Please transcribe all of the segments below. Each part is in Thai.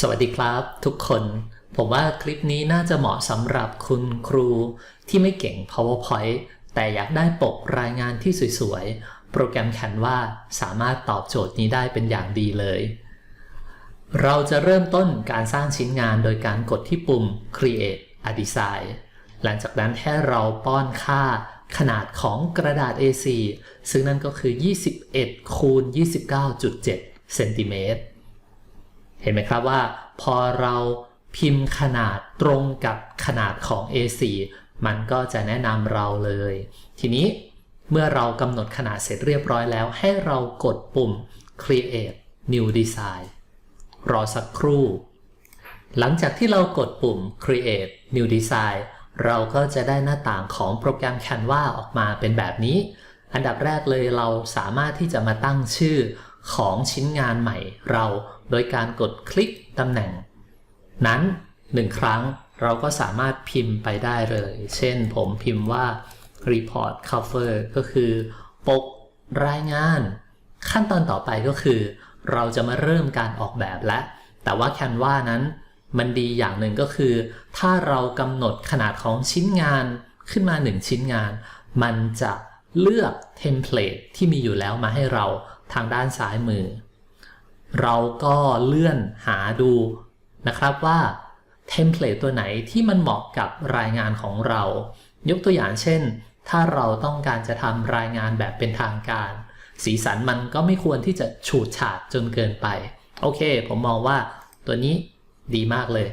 สวัสดีครับ ทุกคน ผมว่าคลิปนี้น่าจะเหมาะสำหรับคุณครูที่ไม่เก่ง PowerPoint แต่อยากได้ปกรายงานที่สวยๆ โปรแกรม Canva สามารถตอบโจทย์นี้ได้เป็นอย่างดีเลย เราจะเริ่มต้นการสร้างชิ้นงานโดยการกดที่ปุ่ม Create a Design หลังจากนั้นให้เราป้อนค่าขนาดของกระดาษ A4 ซึ่งนั่นก็คือ 21คูณ29.7เซนติเมตร เห็นไหมครับว่า พอเราพิมพ์ขนาดตรงกับขนาดของ A4 มันก็จะแนะนำเราเลย ทีนี้เมื่อเรากำหนดขนาดเสร็จเรียบร้อยแล้ว ให้เรากดปุ่ม Create New Design รอสักครู่ หลังจากที่เรากดปุ่ม Create New Design เราก็จะได้หน้าต่างของโปรแกรม Canva ออกมาเป็นแบบนี้ อันดับแรกเลยเราสามารถที่จะมาตั้งชื่อ ของชิ้นงานใหม่เราโดยการกดคลิกตำแหน่ง นั้นหนึ่งครั้งเราก็สามารถพิมพ์ไปได้เลย เช่นผมพิมพ์ว่า report cover ก็คือ ปกรายงาน ขั้นตอนต่อไปก็คือ เราจะมาเริ่มการออกแบบและ แต่ว่า Canva นั้น มันดีอย่างหนึ่งก็คือ ถ้าเรากำหนดขนาดของชิ้นงานขึ้นมาหนึ่งชิ้นงาน มันจะเลือกเทมเพลตที่มีอยู่แล้วมาให้เรา ทางด้านซ้ายมือ เราก็เลื่อนหาดูนะครับว่าเทมเพลตตัวไหนที่มันเหมาะกับรายงานของเรา ยกตัวอย่างเช่น ถ้าเราต้องการจะทำรายงานแบบเป็นทางการ สีสันมันก็ไม่ควรที่จะฉูดฉาดจนเกินไป โอเค ผมมองว่าตัวนี้ดีมากเลย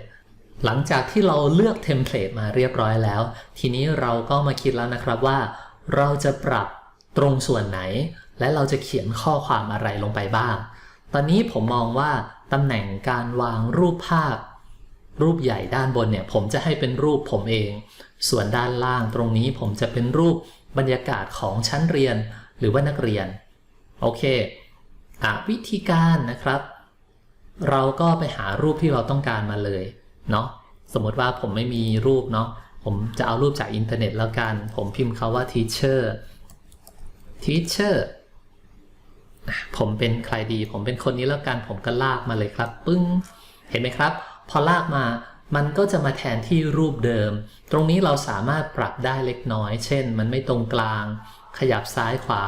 หลังจากที่เราเลือกเทมเพลตมาเรียบร้อยแล้ว ทีนี้เราก็มาคิดแล้วนะครับว่า เราจะปรับตรงส่วนไหน และเราจะเขียนข้อความอะไรลงไปบ้าง ตอนนี้ผมมองว่าตำแหน่งการวางรูปภาพ รูปใหญ่ด้านบนเนี่ยผมจะให้เป็นรูปผมเอง ส่วนด้านล่างตรงนี้ผมจะเป็นรูปบรรยากาศของชั้นเรียนหรือว่านักเรียน โอเคอวิธีการนะครับ เราก็ไปหารูปที่เราต้องการมาเลยเนาะสมมติว่าผมไม่มีรูปเนาะผมจะเอารูปจากอินเทอร์เน็ตแล้วกัน ผมพิมพ์คาว่า teacher teacher ผมเป็นใครดี ผมเป็นคนนี้แล้วกันผมก็ลากมาเลยครับ ปึ้ง เห็นไหมครับ พอลากมามันก็จะมาแทนที่รูปเดิม ตรงนี้เราสามารถปรับได้เล็กน้อย เช่น มันไม่ตรงกลาง ขยับซ้ายขวา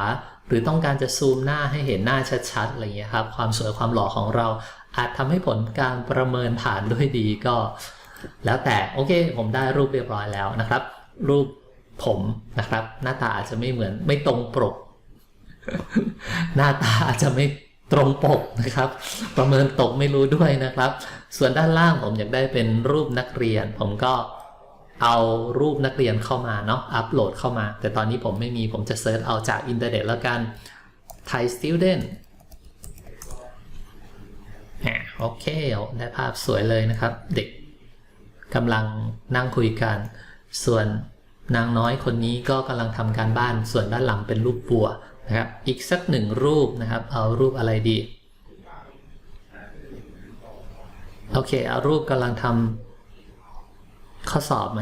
หรือต้องการจะซูมหน้าให้เห็นหน้าชัดๆอะไรเงี้ยครับ ความสวยความหล่อของเรา อาจทำให้ผลการประเมินผ่านด้วยดีก็ แล้วแต่โอเค ผมได้รูปเรียบร้อยแล้วนะครับ รูปผมนะครับ หน้าตาอาจจะไม่เหมือนไม่ตรงปก หน้าตาอาจจะไม่ตรงปกนะครับ ประเมินตกไม่รู้ด้วยนะครับ ส่วนด้านล่างผมอยากได้เป็นรูปนักเรียน ผมก็เอารูปนักเรียนเข้ามาเนาะอัปโหลดเข้ามา แต่ตอนนี้ผมไม่มีผมจะเซิร์ชเอาจากอินเทอร์เน็ตแล้วกัน Thai student โอเคได้ภาพสวยเลยนะครับ เด็กกำลังนั่งคุยกัน ส่วนนางน้อยคนนี้ก็กำลังทำการบ้าน ส่วนด้านหลังเป็นรูปบัว นะครับอีกสักหนึ่งรูปนะครับ เอารูปอะไรดี โอเค เอารูปกำลังทำข้อสอบไหม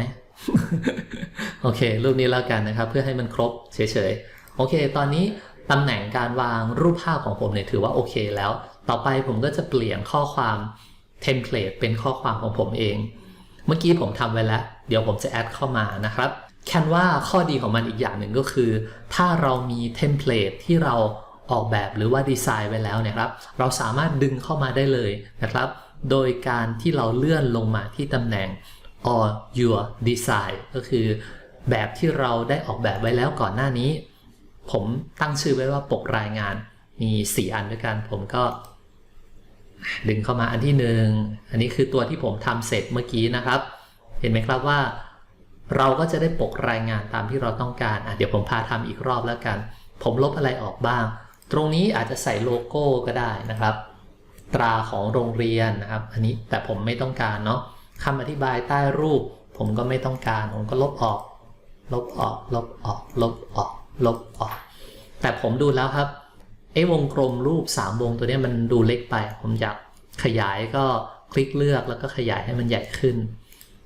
โอเค รูปนี้แล้วกันนะครับ เพื่อให้มันครบเฉยๆ โอเค ตอนนี้ตำแหน่งการวางรูปภาพของผมเนี่ยถือว่าโอเคแล้ว ต่อไปผมก็จะเปลี่ยนข้อความเทมเพลตเป็นข้อความของผมเอง เมื่อกี้ผมทำไว้แล้ว เดี๋ยวผมจะแอดเข้ามานะครับ แคนว่าข้อดีของมันอีกอย่างหนึ่งก็คือ ถ้าเรามีเทมเพลตที่เราออกแบบหรือว่าดีไซน์ไว้แล้วเนี่ยครับ เราสามารถดึงเข้ามาได้เลยนะครับ โดยการที่เราเลื่อนลงมาที่ตำแหน่ง or your design ก็คือ แบบที่เราได้ออกแบบไว้แล้วก่อนหน้านี้ ผมตั้งชื่อไว้ว่าปกรายงานมี 4 อันด้วยกัน ผมก็ ดึงเข้ามาอันที่หนึ่งอันนี้คือตัวที่ผมทำเสร็จเมื่อกี้นะครับ เห็นไหมครับว่า เราก็จะได้ปกรายงานตามที่เราต้องการอะเดี๋ยวผมพาทำอีกรอบแล้วกัน ผมลบอะไรออกบ้าง ตรงนี้อาจจะใส่โลโก้ก็ได้นะครับ ตราของโรงเรียนนะครับ อันนี้แต่ผมไม่ต้องการเนาะคำอธิบายใต้รูป ผมก็ไม่ต้องการ ผมก็ลบออก ลบออก ลบออก ลบออก ลบออก แต่ผมดูแล้วครับไอ้วงกลมรูป 3 วงตัวนี้มันดูเล็กไป ผมอยากขยายก็คลิกเลือกแล้วก็ขยายให้มันใหญ่ขึ้น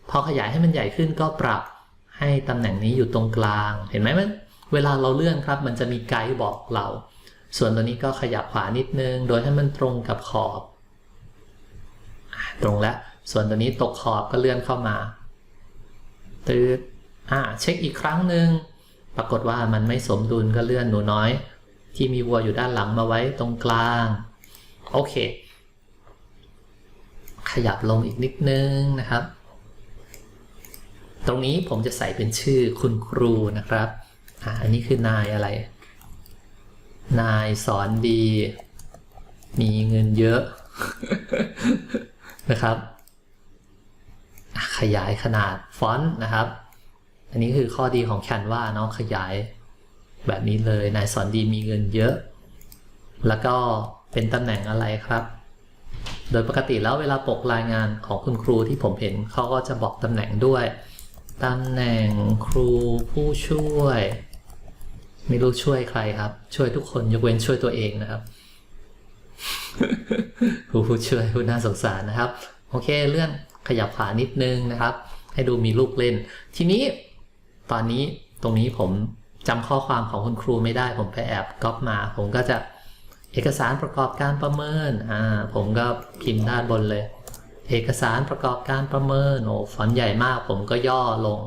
พอขยายให้มันใหญ่ขึ้นก็ปรับ ให้ตำแหน่งนี้อยู่ตรงกลาง เห็นไหมมันเวลาเราเลื่อนครับ มันจะมีไกด์บอกเรา ส่วนตัวนี้ก็ขยับขวานิดนึง โดยให้มันตรงกับขอบ ตรงแล้ว ส่วนตัวนี้ตกขอบก็เลื่อนเข้ามาตืดอ่าเช็คอีกครั้งหนึ่งปรากฏว่ามันไม่สมดุลก็เลื่อนหนูน้อย ที่มีวัวอยู่ด้านหลังมาไว้ตรงกลาง โอเค ขยับลงอีกนิดนึงนะครับ ตรงนี้ผมจะใส่เป็นชื่อคุณครูนะครับออันนี้คือนายอะไร นายสอนดี มีเงินเยอะนะครับขยายขนาดฟอนต์นะครับ อันนี้คือข้อดีของแคนวาเนาะขยายแบบนี้เลย นายสอนดีมีเงินเยอะ แล้วก็เป็นตำแหน่งอะไรครับ โดยปกติแล้วเวลาปกรายงานของคุณครูที่ผมเห็นเขาก็จะบอกตำแหน่งด้วย ตำแหน่งครูผู้ช่วย ไม่รู้ช่วยใครครับ ช่วยทุกคนยกเว้นช่วยตัวเองนะครับครูผู้ช่วยผู้น่าสงสารนะครับ โอเคเลื่อนขยับขานิดนึงนะครับ ให้ดูมีลูกเล่น ทีนี้ตอนนี้ตรงนี้ผมจำข้อความของคุณครูไม่ได้ ผมไปแอบก๊อปมา ผมก็จะเอกสารประกอบการประเมินอ่าผมก็พิมพ์ด้านบนเลย เอกสารประกอบการประเมินโอ้ฟอนต์ใหญ่มากผมก็ย่อลง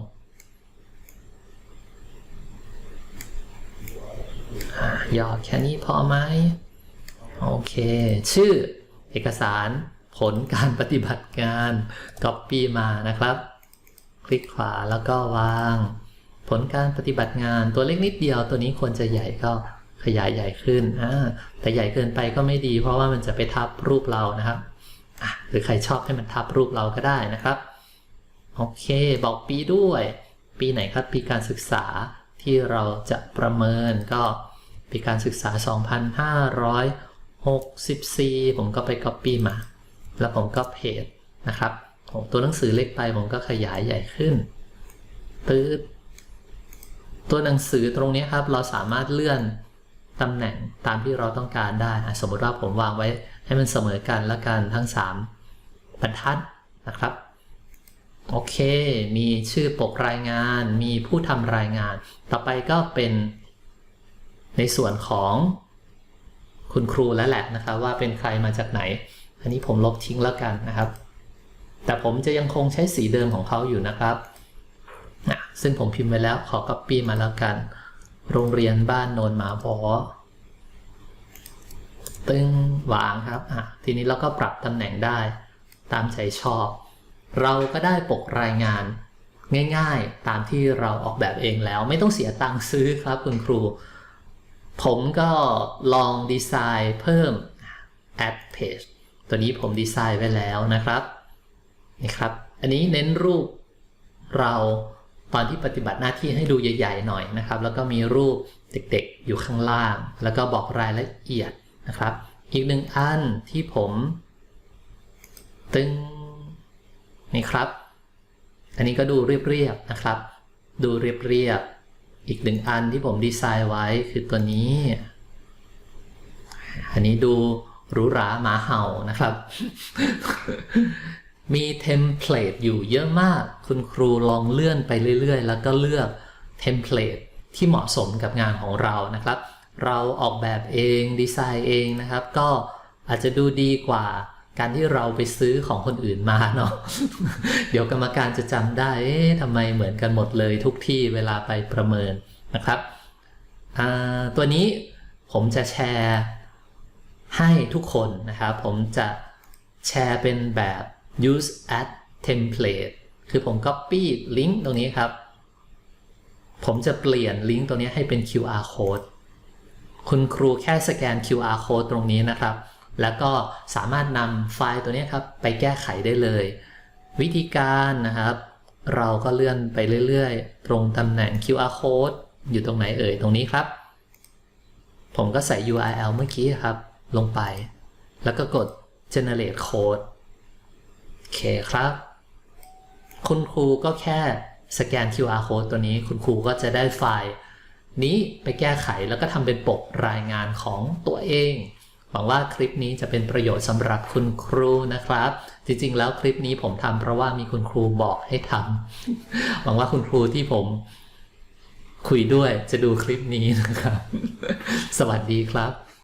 อย่อแค่นี้พอไหมโอเค ชื่อเอกสารผลการปฏิบัติงาน Copy มานะครับ คลิกขวาแล้วก็วาง ผลการปฏิบัติงานตัวเล็กนิดเดียวตัวนี้ควรจะใหญ่ก็ขยายใหญ่ขึ้น แต่ใหญ่เกินไปก็ไม่ดี เพราะว่ามันจะไปทับรูปเรานะครับ อะหรือใครชอบให้มันทับรูปเราก็ได้นะครับ โอเค บอกปีด้วย ปีไหนครับ ปีการศึกษาที่เราจะประเมินก็ปีการศึกษา 2564 ผมก็ไป Copy มา แล้วผมก็เพจนะครับผมตัวหนังสือเล็กไปผมก็ขยายใหญ่ขึ้นตืดตัวหนังสือตรงนี้ครับ เราสามารถเลื่อนตำแหน่งตามที่เราต้องการได้ สมมติว่าผมวางไว้ ให้มันเสมอกันละกันทั้ง 3 บรรทัดนะครับ โอเค มีชื่อปกรายงาน มีผู้ทำรายงาน ต่อไปก็เป็นในส่วนของคุณครูแล้วแหละนะครับ ว่าเป็นใครมาจากไหน อันนี้ผมลบทิ้งแล้วกันนะครับ แต่ผมจะยังคงใช้สีเดิมของเขาอยู่นะครับนะซึ่งผมพิมพ์ไว้แล้วขอ copy มาแล้วกัน โรงเรียนบ้านโนนหมาบอ ตึงวางครับอะทีนี้เราก็ปรับตำแหน่งได้ ตามใจชอบ เราก็ได้ปกรายงาน ง่ายๆ ตามที่เราออกแบบเองแล้ว ไม่ต้องเสียตังค์ซื้อครับคุณครู ผมก็ลองดีไซน์เพิ่ม add page ตัวนี้ผมดีไซน์ไว้แล้วนะครับนี่ครับ อันนี้เน้นรูปเราตอนที่ปฏิบัติหน้าที่ให้ดูใหญ่ ๆ หน่อยนะครับ แล้วก็มีรูปเด็กๆ อยู่ข้างล่าง แล้วก็บอกรายละเอียด นะครับ อีกหนึ่งอันที่ผม ตึงนี่ครับ อันนี้ก็ดูเรียบๆนะครับ ดูเรียบๆอีกหนึ่งอันที่ผมดีไซน์ไว้คือตัวนี้ อันนี้ดูหรูหราหมาเห่านะครับ มีเทมเพลตอยู่เยอะมาก คุณครูลองเลื่อนไปเรื่อยๆ แล้วก็เลือกเทมเพลตที่เหมาะสมกับงานของเรานะครับ เราออกแบบเองดีไซน์เองนะครับ ก็อาจจะดูดีกว่าการที่เราไปซื้อของคนอื่นมาเนาะเดี๋ยวกรรมการจะจำได้เอ๊ะทำไมเหมือนกันหมดเลยทุกที่เวลาไปประเมินนะครับตัวนี้ผมจะแชร์ให้ทุกคนนะครับ ผมจะแชร์เป็นแบบ use as template คือผม copy ลิงก์ตรงนี้ครับ ผมจะเปลี่ยนลิงก์ตัวนี้ให้เป็น QR code คุณครูแค่สแกน QR code ตรงนี้นะครับ แล้วก็สามารถนำไฟล์ตัวนี้ครับไปแก้ไขได้เลย วิธีการนะครับ เราก็เลื่อนไปเรื่อยๆ ตรงตำแหน่ง QR code อยู่ตรงไหนเอ่ยตรงนี้ครับ ผมก็ใส่ URL เมื่อกี้ครับ ลงไป แล้วก็กด generate code โอเคครับ คุณครูก็แค่สแกน QR code ตัวนี้ คุณครูก็จะได้ไฟล์ นี้ไปแก้ไขแล้วก็ทำเป็นปกรายงานของตัวเอง หวังว่าคลิปนี้จะเป็นประโยชน์สำหรับคุณครูนะครับ จริงๆ แล้วคลิปนี้ผมทำเพราะว่ามีคุณครูบอกให้ทำหวังว่าคุณครูที่ผมคุยด้วยจะดูคลิปนี้นะครับ สวัสดีครับ